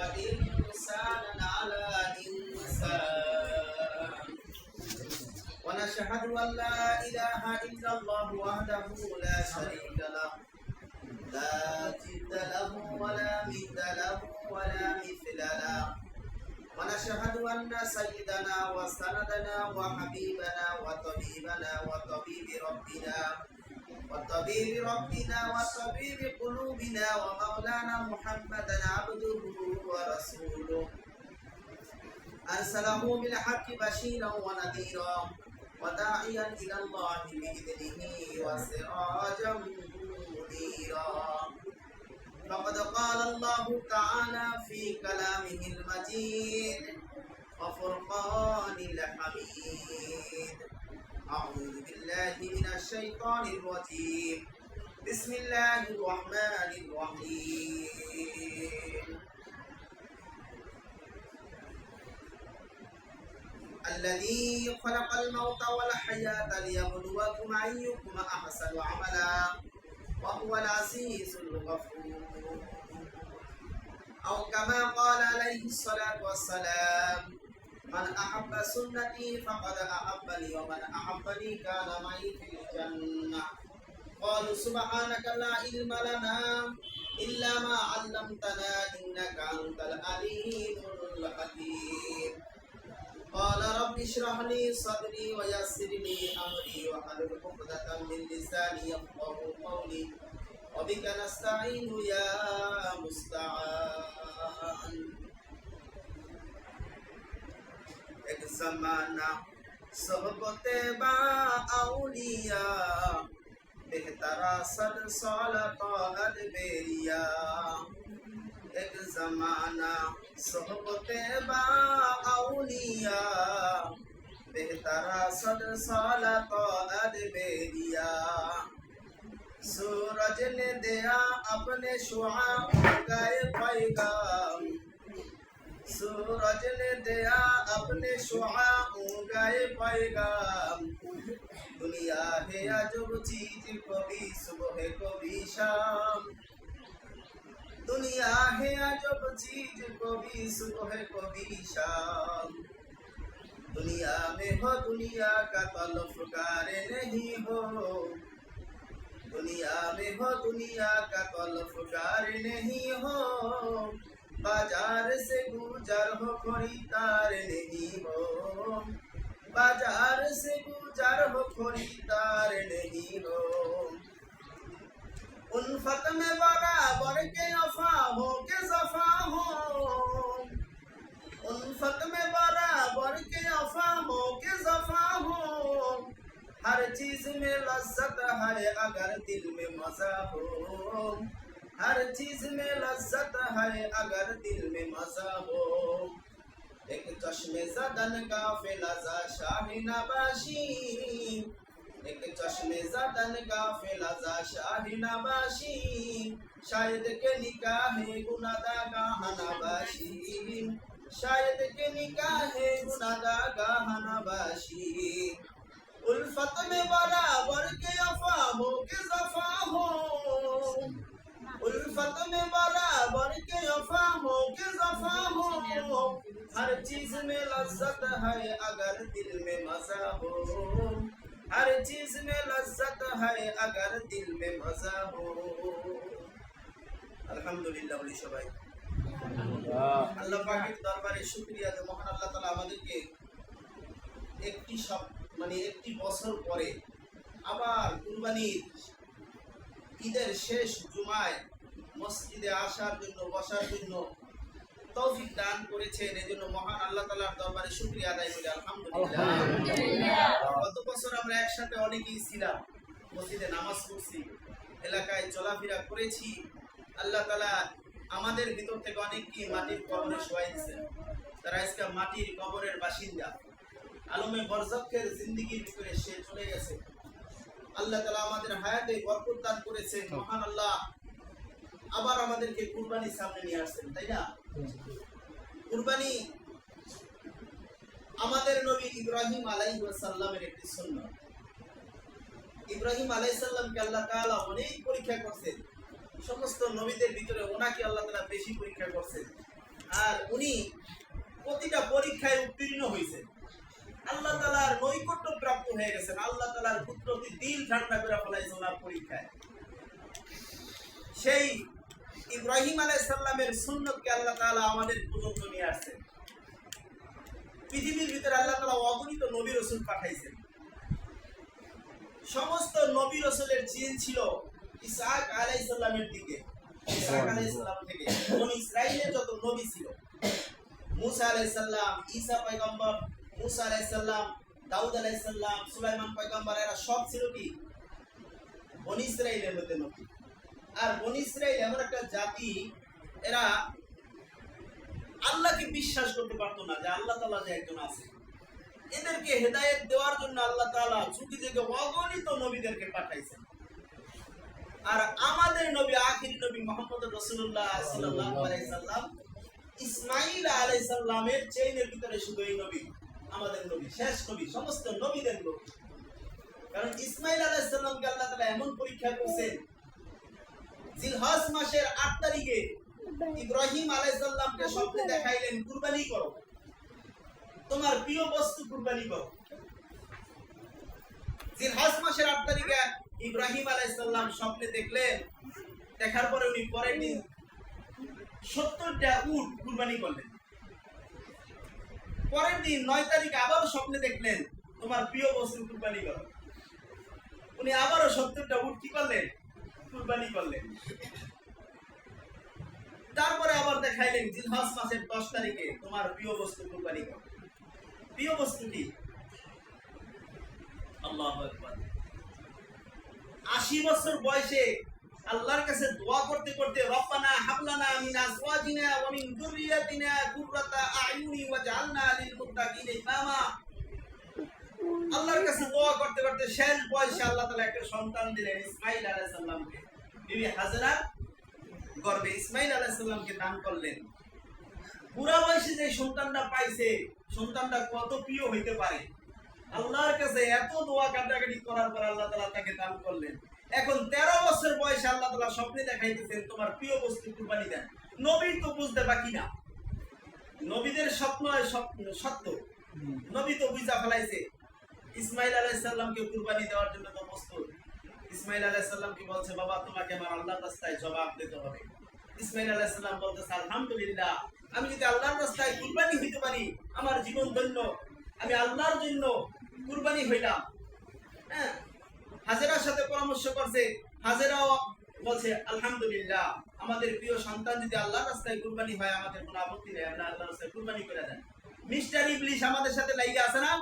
وإنسانا على إنسان ونشهد أن لا إله إلا الله وحده لا شريك له. لا جد له ولا مثل له ولا مثل له. ونشهد أن سيدنا وسندنا وحبيبنا وطبيبنا وطبيب ربنا وطبيب ربنا وطبيب قلوبنا ومولانا محمدا عبده أرسله بالحق بشيرا ونذيرا وداعيا إلى الله بإذنه وسراجا منيرا. فقد قال الله تعالى في كلامه المجيد وفرقان الحميد. أعوذ بالله من الشيطان الرجيم. بسم الله الرحمن الرحيم. الذي خلق الموت والحياة ليبلوكم أيكم أحسن عملا وهو العزيز الغفور. أو كما قال عليه الصلاة والسلام من أحب سنتي فقد أحبني ومن أحبني كان معي في الجنة. قالوا سبحانك لا علم لنا إلا ما علمتنا إنك أنت العليم الحكيم. قال رب اشرح لي صدري ويسر لي امري واحلل عقدة من لساني يفقه قولي وبك نستعين يا مستعان এক জমানা সোহবতে বা আউলিয়া বেহতারা সদ সালাত বেরিয়া ایک زمانہ صحبت با اولیاء بہترا صد سال سورج نے دیا اپنے شعا گئے پیغام۔ سورج نے دیا اپنے شعا گئے پیغام۔ دنیا ہے عجب چیز، کبھی صبح، کبھی شام۔ दुनिया है अजब चीज कभी सुबह कभी शाम दुनिया में हो दुनिया का तलफकार नहीं हो दुनिया में हो दुनिया का तलफकार नहीं हो बाजार से गुजर हो खरीदार नहीं हो बाजार से गुजर हो खरीदार नहीं हो الفت میں برابر کے افا ہو کے صفا ہو۔ الفت میں برابر کے افا ہو کے صفا ہو۔ ہر چیز میں لذت ہے اگر دل میں مزہ ہو۔ ہر چیز میں لذت ہے اگر دل میں مزہ ہو۔ ایک چشم زدن کا فلزا شاہ نباشی۔ ایک چشمے زدن کا ازا شاہ نباشی، شاید کے نکاح گنادا گاہ نباشی۔ شاید کے نکاح گنادا کا نباشی۔ الفت میں برابر کے افا ہو کے زفا ہو الفت میں برابر کے افا ہو کے زفا ہو ہر چیز میں لذت ہے اگر دل میں مزہ ہو۔ हर चीज में लज्जत है अगर दिल में मजा हो আলহামদুলিল্লাহ বলি সবাই আল্লাহ পাকের দরবারে শুকরিয়া যে মহান আল্লাহ তাআলা আমাদেরকে একটি সব মানে একটি বছর পরে আবার কুরবানির ঈদের শেষ জুমায় মসজিদে আসার জন্য বসার জন্য তৌফিক দান করেছেন। এজন্য মহান আল্লাহ তাআলার দরবারে শুকরিয়া আদায় করি আলহামদুলিল্লাহ। গত বছর আমরা একসাথে অনেকেই ছিলাম মসজিদে নামাজ পড়ছি এলাকায় চলাফেরা করেছি। আল্লাহ তাআলা আমাদের ভিতর থেকে অনেককে মাটির কবরে শোয়াই দিয়েছেন। তারা আজকে মাটির কবরের বাসিন্দা। আলমে বরজকের জিন্দগির ভিতরে সে চলে গেছে। আল্লাহ তালা আমাদের হায়াতে বরকত দান করেছেন মহান আল্লাহ। আবার আমাদেরকে কুরবানির সামনে নিয়ে আসছেন তাই না? কুরবানি আমাদের নবী ইব্রাহিম আলাইহি সাল্লামের একটি সুন্নাত। ইব্রাহিম আলাইহিস সালামকে আল্লাহ তাআলা অনেক পরীক্ষা করছেন। সমস্ত নবীদের ভিতরে ওনাকে আল্লাহ তাআলা বেশি পরীক্ষা করছেন। আর উনি প্রতিটা পরীক্ষায় উত্তীর্ণ হয়েছেন আল্লাহ তালার নৈকট্য প্রাপ্ত হয়ে গেছেন। আল্লাহ তালার পুত্রটি দিল ঠান্ডা করে ফেলাইছে ওনার পরীক্ষায়। সেই ইব্রাহিম আলাইসাল্লামের সুন্নতকে আল্লাহ তাআলা আমাদের পর্যন্ত নিয়ে আসছেন। পৃথিবীর ভিতরে আল্লাহ তাআলা অগণিত নবী রসুল পাঠাইছেন। সমস্ত নবী রসুলের চিন ছিল ইসহাক আলাইসাল্লামের দিকে। ইসহাক সব ছিল কি? আর বনি এমন একটা জাতি, এরা আল্লাহকে বিশ্বাস করতে পারতো না যে আল্লাহ তাআলা যে একজন আছে। এদেরকে হেদায়েত দেওয়ার জন্য আল্লাহ তাআলা যুগে যুগে অগণিত নবীদেরকে পাঠাইছেন। আর আমাদের নবী, আখির নবী মোহাম্মদ আলাইহি সাল্লাম, ইসমাঈল আলাইহিস সালামের চেইনের ভিতরে শুধু এই নবী, আমাদের নবী, শেষ নবী, সমস্ত নবীদের নবী। কারণ ইসমাঈল আলাইহিস সালামকে আল্লাহ তাআলা এমন পরীক্ষা করেছেন জিলহজ মাসের আট তারিখে ইব্রাহিম আলাইসাল্লামকে স্বপ্নে দেখাইলেন, কুরবানি করো। তোমার প্রিয় বস্তু কুরবানি করো। জিলহজ মাসের আট তারিখে ইব্রাহিম আলাইসাল্লাম স্বপ্নে দেখলেন, দেখার পরে উনি পরের দিন সত্তরটা উট কুরবানি করলেন। পরের দিন নয় তারিখে আবারও স্বপ্নে দেখলেন, তোমার প্রিয় বস্তু কুরবানি করো। উনি আবারও সত্তরটা উট কি করলেন? কুরবানি করলেন। তারপরে আবার দেখাইলেন জিলহাস মাসের দশ তারিখে তোমার প্রিয় বস্তু কুরবানি করো। প্রিয় বস্তু কি? আল্লাহ আশি বছর বয়সে আল্লাহর কাছে দোয়া করতে করতে রব্বানা হাবলানা মিন আজওয়াজিনা ওয়া মিন যুররিয়াতিনা কুররাতা আয়ুনি ওয়াজআলনা লিল মুত্তাকিনা ইমামা। আল্লাহর কাছে দোয়া করতে করতে শেষ বয়সে আল্লাহ তাআলা একটা সন্তান দিলেন, ইসমাঈল আলাইহিস সালামকে। বিবি হাজরা গর্ভে ইসমাঈল আলাইহিস সালামকে দান করলেন। বুড়া বয়সে যে সন্তানটা পাইছে, সন্তানটা কত প্রিয় হইতে পারে? আল্লাহর কাছে এত দোয়া কাটাকাটি করার পর আল্লাহ তাআলা তাকে দান করলেন। এখন তেরো বছর বয়সে আল্লাহ তাআলা স্বপ্নে দেখাইতেছেন, তোমার প্রিয় বস্তু কুরবানি দেন। নবী তো বুঝতে বাকি না। নবীদের স্বপ্ন সত্য। নবী তো বুঝা ফেলাইছে ইসমাইল আলাইসাল্লামকে কুরবানি দেওয়ার জন্য তো প্রস্তুত। ইসমাইল আলাইসাল্লামকে বলছে, বাবা, তোমাকে আমার আল্লাহর রাস্তায় জবাব দিতে হবে। ইসমাইল আলাইসাল্লাম বলতেছে, আলহামদুলিল্লাহ, আমি যদি আল্লাহর রাস্তায় কুরবানি হইতে পারি, আমার জীবন ধন্য। আমি আল্লাহর জন্য কুরবানি হইলাম। হ্যাঁ হাজেরার সাথে পরামর্শ করছে, হাজেরাও বলছে, আলহামদুলিল্লাহ, আমাদের প্রিয় সন্তান যদি আল্লাহর রাস্তায় কুরবানি হয়, আমাদের কোনো আপত্তি নেই, আমরা আল্লাহর রাস্তায় কুরবানি করে দেন। মিস্টার ইবলিশ আমাদের সাথে লাইগা আছে না?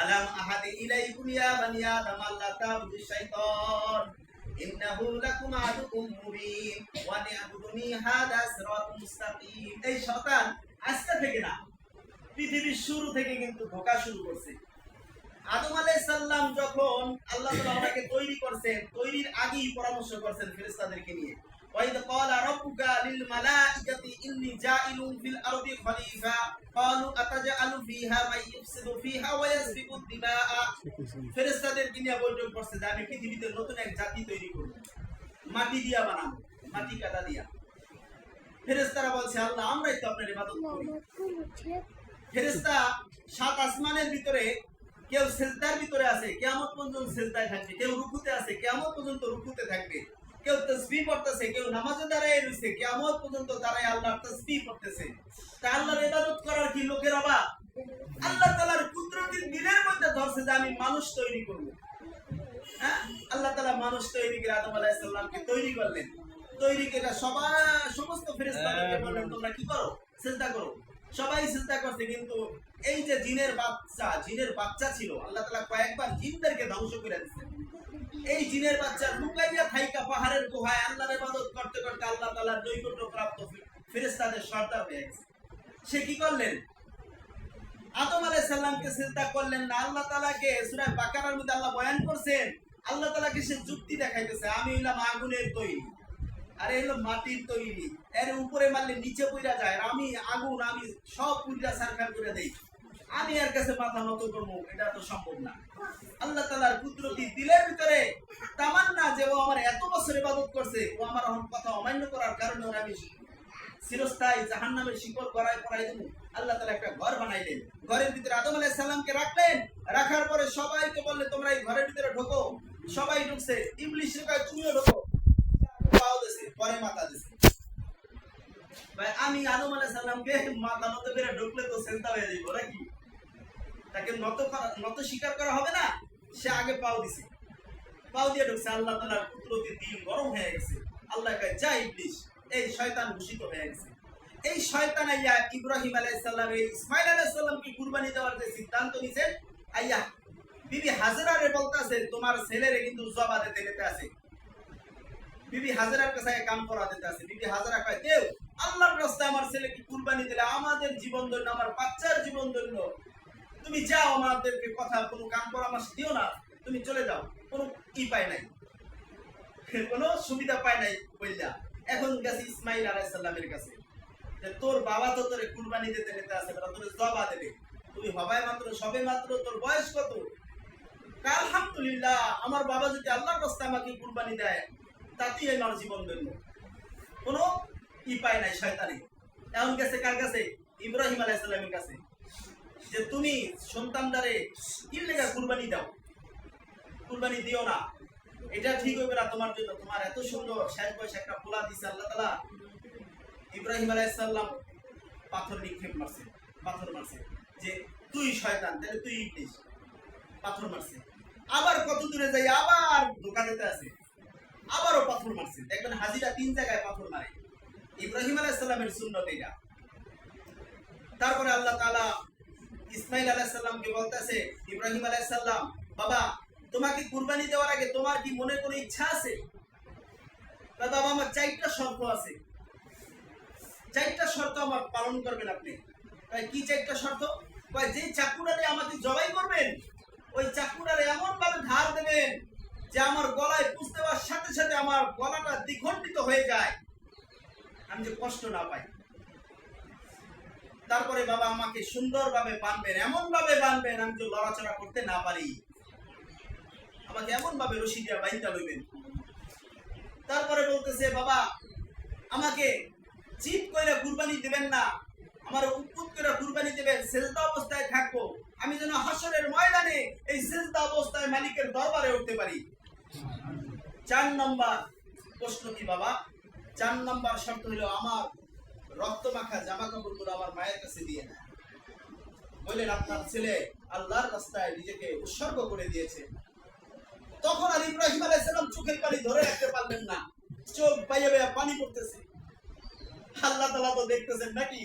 আলাম আহাদে ইলাইকুম ইয়া বানি আদম তাবুদু শাইতান ইন্নাহু লাকুম আদুকুম মুবিন ওয়া নি'বুদুনি হাদা সিরাতুম মুস্তাকিম এই শয়তান আজকে থেকে না, পৃথিবীর শুরু থেকে কিন্তু ধোঁকা শুরু করছে। আদম আলাইহিস সালাম যখন আল্লাহ তাআলা ওনাকে তৈরি করছেন, তৈরির আগেই পরামর্শ করছেন ফেরেশতাদেরকে নিয়ে। وإذ قال ربك للملائكة إني جاعل في الأرض خليفة قالوا أتجعل فيها من يفسد فيها ويسفك الدماء ফেরেশতাদেরকে নিয়ে বৈঠক করছে যে আমি পৃথিবীতে নতুন এক জাতি তৈরি করব মাটি দিয়া বানাবো মাটি কাদা দিয়া ফেরেশতারা বলছে আল্লাহ আমরাই তো আপনার ইবাদত করি ফেরেশতা সাত আসমানের ভিতরে কেউ সেজদার ভিতরে আছে কেমন পর্যন্ত সেজদায় থাকবে কেউ রুকুতে আছে কেমন পর্যন্ত রুকুতে থাকবে কেউ তসবিহ পড়তেছে, কেউ নামাজে দাঁড়ায় রয়েছে কেমন পর্যন্ত দাঁড়ায় আল্লাহর তসবিহ পড়তেছে। তা আল্লাহর ইবাদত করার কি লোকের অভাব? আল্লাহ তাআলার কুদরতের দিনের মধ্যে ধরছে যে আমি মানুষ তৈরি করব। হ্যাঁ? আল্লাহ তাআলা মানুষ তৈরি করে আদম আলাইহিস সালামকে তৈরি করলেন। তৈরি করে সবাই সমস্ত ফেরেশতাদেরকে বললেন, তোমরা কি করো? চিন্তা করো। সবাই চিন্তা করছে, কিন্তু এই যে জিনের বাচ্চা জিনের বাচ্চা ছিল, আল্লাহ তাআলা কয়েকবার জিনদেরকে ধ্বংস করে দিয়েছেন। এই জিনের বাচ্চা লুকাইয়া থাইকা পাহাড়ের গুহায় আল্লাহর ইবাদত করতে করতে আল্লাহ তাআলার নৈকট্য প্রাপ্ত ফেরেশতাদের সর্দার হয়ে গেছে। সে কি করলেন? আদম আলাইহিস সালামকে চিন্তা করলেন, না, আল্লাহ তাআলাকে সূরা বাকারার মধ্যে আল্লাহ বয়ান করছেন। আল্লাহ তাআলাকে সে যুক্তি দেখাইতেছে? আমি হইলাম আগুনের তৈরি। আরে হলো মাটির তৈরি। এর উপরে মারলে নিচে পইরা যায়। আর আমি আগুন, আমি সব পুইরা সারখার করে দেই। আমি এর কাছে মাথা নত করব, এটা তো সম্ভব না। আল্লাহ তালার কুদরতি দিলের ভিতরে তামান্না যে ও আমার এত বছর ইবাদত করছে, ও আমার কথা অমান্য করার কারণে ওর আমি চিরস্থায়ী জাহান্নামের শিকল গড়ায় পড়াই দেবো। আল্লাহ তাআলা একটা ঘর বানাইলেন। ঘরের ভিতরে আদম সালামকে রাখলেন। রাখার পরে সবাইকে বললে, তোমরা এই ঘরের ভিতরে ঢোকো। সবাই ঢুকছে। ইবলিশ কয় তুমিও ঢোকো। পাও দিছে, পরে মাথা দিছে। ভাই, আমি আদম আলাইহিস সালামকে মাথা মতো করে ঢুকলে তো সেন্তা হয়ে যাইব, নাকি? তাকে নত নত স্বীকার করা হবে না, সে আগে পাও দিছে। পাও দিয়ে ঢুকছে, আল্লাহ তাআলার কুদরতি দিল গরম হয়ে গেছে। আল্লাহ যা ইবলিশ এই শয়তান ঘোষিত হয়ে গেছে। এই শয়তান আইয়া ইব্রাহিম এই ইসমাইল কুরবানি দেওয়ার যে সিদ্ধান্ত আইয়া, বিবি বলতাছে, তোমার ছেলেরে কিন্তু জবা আছে। বিবি হাজারার কাছে কাম করা দিতে আছে। বিবি হাজারা কয়, দেও, আল্লাহর রাস্তায় আমার ছেলেকে কুরবানি দিলে আমাদের জীবন ধন্য, আমার বাচ্চার জীবন ধন্য। তুমি যাও আমাদেরকে কথা, কোনো কাম পরামর্শ দিও না, তুমি চলে যাও, কোনো ই পায় নাই। কোনো সুবিধা পায় নাই বললা এখন গেছে ইসমাইল আলাইহিস সালামের কাছে। যে তোর বাবা তো তোরে কুরবানি দিতে নিতে আছে বেটা তোরে জবা দেবে। তুই হবাই মাত্র, সবে মাত্র তোর বয়স কত? কা আলহামদুলিল্লাহ, আমার বাবা যদি আল্লাহর রাস্তায় আমাকে কুরবানি দেয়, তাতেই আমার জীবন ধন্য কোনো ই পায় নাই, শয়তানি। এমন গেছে কার কাছে? ইব্রাহিম আলাইহিস সালামের কাছে। যে তুমি সন্তানদারে কি লেগা কুরবানি দাও। কুরবানি দিও না। এটা ঠিক হবে না তোমার জন্য। তোমার এত সুন্দর শেষ বয়সে একটা পোলা দিছে, আল্লাহ তাআলা। ইব্রাহিম আলাইহিস সালাম পাথর নিক্ষেপ মারছে, পাথর মারছে। যে তুই শয়তান, তাহলে তুই ইবলিস। পাথর মারছে। আবার কত দূরে যাই আবার দিতে আছে। আবারও পাথর মারছে। দেখবেন হাজিরা তিন জায়গায় পাথর মারে। ইব্রাহিম আলাইহিস সালামের সুন্নত এটা তারপরে আল্লাহ তাআলা ইসমাইল আলাইহিস সালামকে বলতেছে? ইব্রাহিম আলাইহিস সালাম বাবা তোমাকে কুরবানি দেওয়ার আগে তোমার কি মনে কোনো ইচ্ছা আছে? বাবা আমার চারটা শর্ত আছে। চারটা শর্ত আমার পালন করবেন আপনি। কয়, কি চারটা শর্ত? যে চাকুটারে আমাকে জবাই করবেন ওই চাকুটারে এমন ভাবে ধার দেবেন যে আমার গলায় পুষতে পারার সাথে সাথে আমার গলাটা দ্বিখণ্ডিত হয়ে যায়। আমি যে কষ্ট না পাই। তারপরে বাবা আমাকে সুন্দরভাবে বানবেন এমন ভাবে বানবেন, আমি যে লড়াচড়া করতে না পারি। আমাকে এমন ভাবে রশি দিয়া বাইন্দা লইবেন। তারপরে বলতেছে, বাবা, আমাকে চিপ কইরা কুরবানি দিবেন না, আমার উৎপুত করে কুরবানি দিবেন, সেজদা অবস্থায় থাকব। আমি যেন হাসরের ময়দানে এই সেজদা অবস্থায় মালিকের দরবারে উঠতে পারি। চার নম্বর প্রশ্ন কি বাবা? চার নম্বর শর্ত হলো আমার রক্ত মাখা জামা কাপড়গুলো আমার মায়ের কাছে দিয়ে দেয় বললেন, আপনার ছেলে আল্লাহর রাস্তায় নিজেকে উৎসর্গ করে দিয়েছে। তখন আর ইব্রাহিম আলাইহিস সালাম চোখের পানি ধরে রাখতে পারলেন না। চোখ বাইয়ে বাইয়ে পানি পড়তেছে। আল্লাহ তালা তো দেখতেছেন নাকি?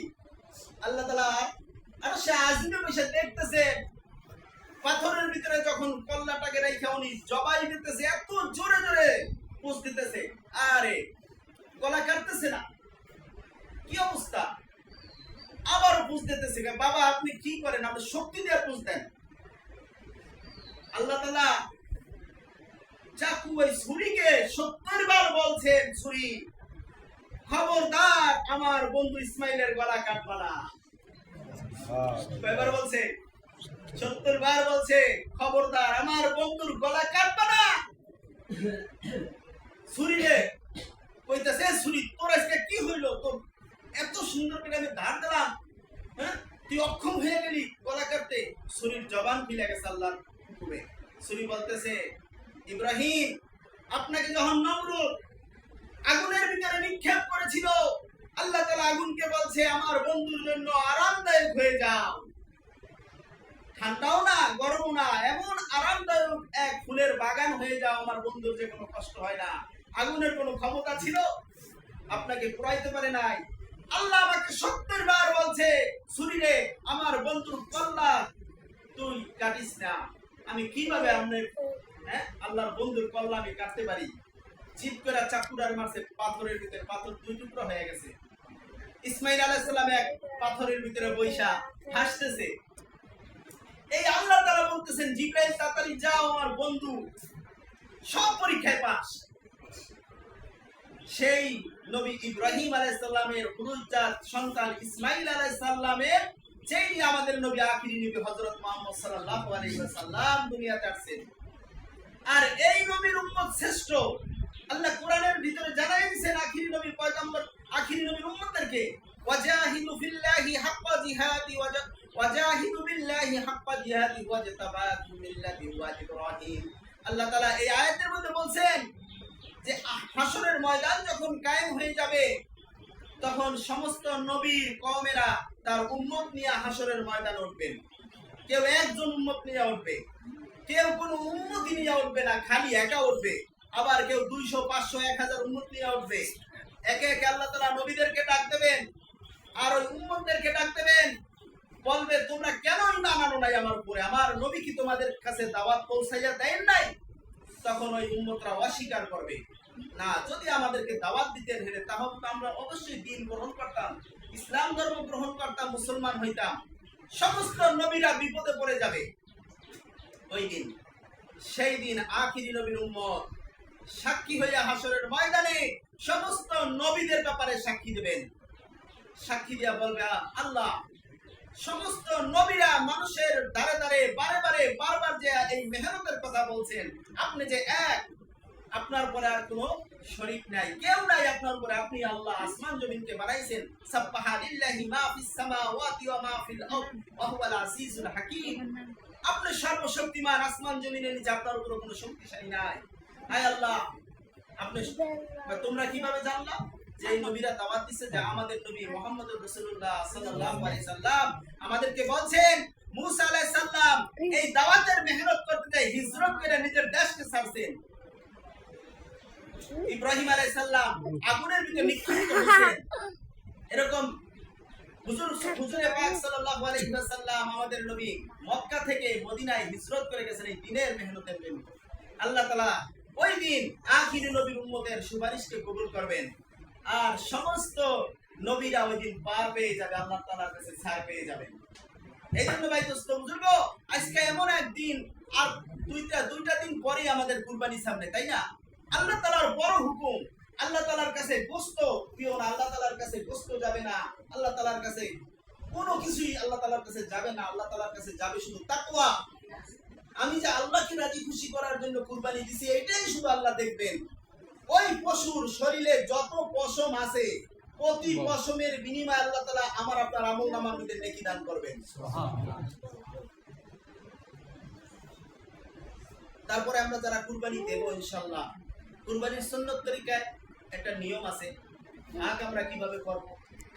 আল্লাহ তাআলা আর সে আজমে বসে দেখতেছেন পাথরের ভিতরে যখন কল্লাটাকে রেখে উনি জবাই দিতেছে, এত জোরে জোরে পুষ দিতেছে। আরে, গলা কাটতেছে না। কি অবস্থা? আবার পুষ দিতেছে বাবা, আপনি কি করেন? আপনি শক্তি দিয়ে পুষ দেন। আল্লাহ তাআলা চাকু ওই ছুরিকে সত্তর বার বলছেন, ছুরি, খবরদার আমার বন্ধু ইসমাইলের গলা বলছে? সত্তর বার বলছে, খবরদার আমার বন্ধুর গলা কাটবা না ছুরি রে কইতাছে, ছুরি, তোর আজকে কি হইল? তোর এত সুন্দর করে আমি ধার দিলাম হ্যাঁ? তুই অক্ষম হয়ে গেলি গলা কাটতে শরীর জবান মিলে গেছে আল্লাহর হুকুমে। ছুরি বলতেছে, ইব্রাহিম, আপনাকে যখন নমরুদ আগুনের ভিতরে নিক্ষেপ করেছিল, আল্লাহ তাআলা আগুনকে বলছে, আমার বন্ধুর জন্য আরামদায়ক হয়ে যাও। ঠান্ডাও না, গরমও না, এমন আরামদায়ক এক ফুলের বাগান হয়ে যাও, আমার বন্ধুর যে কোনো কষ্ট হয় না। আগুনের কোনো ক্ষমতা ছিল? আপনাকে পুরাইতে পারে নাই। আল্লাহ আমাকে সত্তর বার বলছে ছুরিরে আমার বন্ধুর কল্লা, তুই কাটিস না। আমি কীভাবে আপনার হ্যাঁ আল্লাহর বন্ধুর কল্লা আমি কাটতে পারি? চিপ করে চাকুরার মারছে পাথরের ভিতরে পাথর দুই টুকরো হয়ে গেছে। ইসমাইল আলাইহিস সালাম এক পাথরের ভিতরে বৈশা হাসতেছে। এই আল্লাহ তাআলা বলতেছেন, জিব্রাইল, তাড়াতাড়ি যাও, আমার বন্ধু সব পরীক্ষায় পাস সেই নবী ইব্রাহিম আলাইসাল্লামের পুরুষজাত সন্তান ইসমাইল আলাইসাল্লামের যেই আমাদের নবী আখিরি নবী হজরত মোহাম্মদ সাল্লাল্লাহু আলাইহি সাল্লাম দুনিয়াতে আসছেন। আর এই নবীর উম্মত শ্রেষ্ঠ। আল্লাহ কোরআনের ভিতরে জানাই দিয়েছেন আখিরি নবী পয়গম্বর, আখিরি নবীর উম্মতদেরকে, ওয়াজাহিদু বিল্লাহি হাক্কা জিহাদি ওয়াজাহিদু বিল্লাহি হাক্কা জিহাদি, ওয়াজতাবাতু মিল্লাতি ওয়াজ ইব্রাহিম। আল্লাহ তাআলা এই আয়াতের মধ্যে বলছেন যে হাসরের ময়দান যখন কায়েম হয়ে যাবে, তখন সমস্ত নবীর কওমেরা তার উম্মত নিয়ে হাসরের ময়দান উঠবেন। কেউ একজন উম্মত নিয়ে উঠবে, কেউ কোনো উন্মতি নিয়ে উঠবে না, খালি একা উঠবে। আবার কেউ দুইশো, পাঁচশো, এক হাজার উন্মত নিয়ে উঠবে। একে একে আল্লাহ তালা নবীদেরকে ডাক দেবেন, আর ওই উম্মতদেরকে ডাক দেবেন, বলবে, তোমরা কেন ইমান আনো নাই আমার উপরে? আমার নবী কি তোমাদের কাছে দাওয়াত পৌঁছাইয়া দেন নাই? তখন ওই উম্মতরা অস্বীকার করবে। না, যদি আমাদেরকে দাওয়াত দিতেন হেরে তাহলে তো আমরা অবশ্যই দিন গ্রহণ করতাম, ইসলাম ধর্ম গ্রহণ করতাম, মুসলমান হইতাম। সমস্ত নবীরা বিপদে পড়ে যাবে। ওই দিন, সেই দিন আখিরি নবীর উম্মত সাক্ষী হইয়া হাসরের ময়দানে সমস্ত নবীদের ব্যাপারে সাক্ষী দেবেন। সাক্ষী দিয়া বলবে, আল্লাহ, সমস্ত নবীরা মানুষের দ্বারে দ্বারে, বারে বারে বারবার যে এই মেহনতের কথা বলছেন, আপনি যে এক আপনার পরে আর কোনো শরীক নাই। কেউ নাই আপনার উপরে। আপনি আল্লাহ আসমান জমিনকে বানাইছেন। সাব্বাহা মা ফিস সামাওয়াতি ওয়া মা ফিল আরদ, ওয়া হুয়াল আজিজুল হাকীম। আপনি সর্বশক্তিমান আসমান জমিনের নিচে আপনার উপরে কোনো শক্তিশালী নাই। হায় আল্লাহ, আপনি তোমরা কীভাবে জানলা যে এই নবীরা দাওয়াত দিচ্ছে যে আমাদের নবী মোহাম্মদ রাসূলুল্লাহ সাল্লাল্লাহু আলাইহি সাল্লাম আমাদেরকে বলছেন, মুসা আলাইহিস এই দাওয়াতের মেহনত করতে যায় হিজরত করে নিজের দেশকে ছাড়ছেন। ইব্রাহিম আলাইহিস সালাম আগুনের ভিতরে নিক্ষিপ্ত হয়েছেন এরকম হুজুর হুজুরে পাক সাল্লাল্লাহু আলাইহি ওয়াসাল্লাম আমাদের নবী মক্কা থেকে মদিনায় হিজরত করে গেছেন এই দিনের মেহনতের জন্য আল্লাহ তাআলা ওই দিন আখিরি নবীর উম্মতের সুপারিশকে কবুল করবেন। আর সমস্ত নবীরা ওই দিন পার পেয়ে যাবে আল্লাহ তাআলার কাছে ছাড় পেয়ে যাবেন। এই জন্য ভাই দোস্ত বুজুর্গ আজকে এমন একদিন আর দুইটা দুইটা দিন পরেই আমাদের কুরবানি সামনে তাই না? আল্লাহ তাআলার বড় হুকুম। আল্লাহ তাআলার কাছে গোস্ত প্রিয় না আল্লাহ তাআলার কাছে গোস্ত যাবে না। আল্লাহ তাআলার কাছে কোনো কিছুই আল্লাহ তাআলার কাছে যাবে না আল্লাহ তাআলার কাছে যাবে শুধু তাকওয়া। আমি যে আল্লাহকে রাজি খুশি করার জন্য কুরবানি দিছি এটাই শুধু আল্লাহ দেখবেন। ওই পশুর শরীরে যত পশম আছে প্রতি পশমের বিনিময়ে আল্লাহ তাআলা আমার আপনার আমল নামার মধ্যে নেকি দান করবেন। তারপরে আমরা যারা কুরবানি দেব ইনশাল্লাহ কুরবানির সুন্নত তরিকায় একটা নিয়ম আছে ভাগ আমরা কীভাবে করব?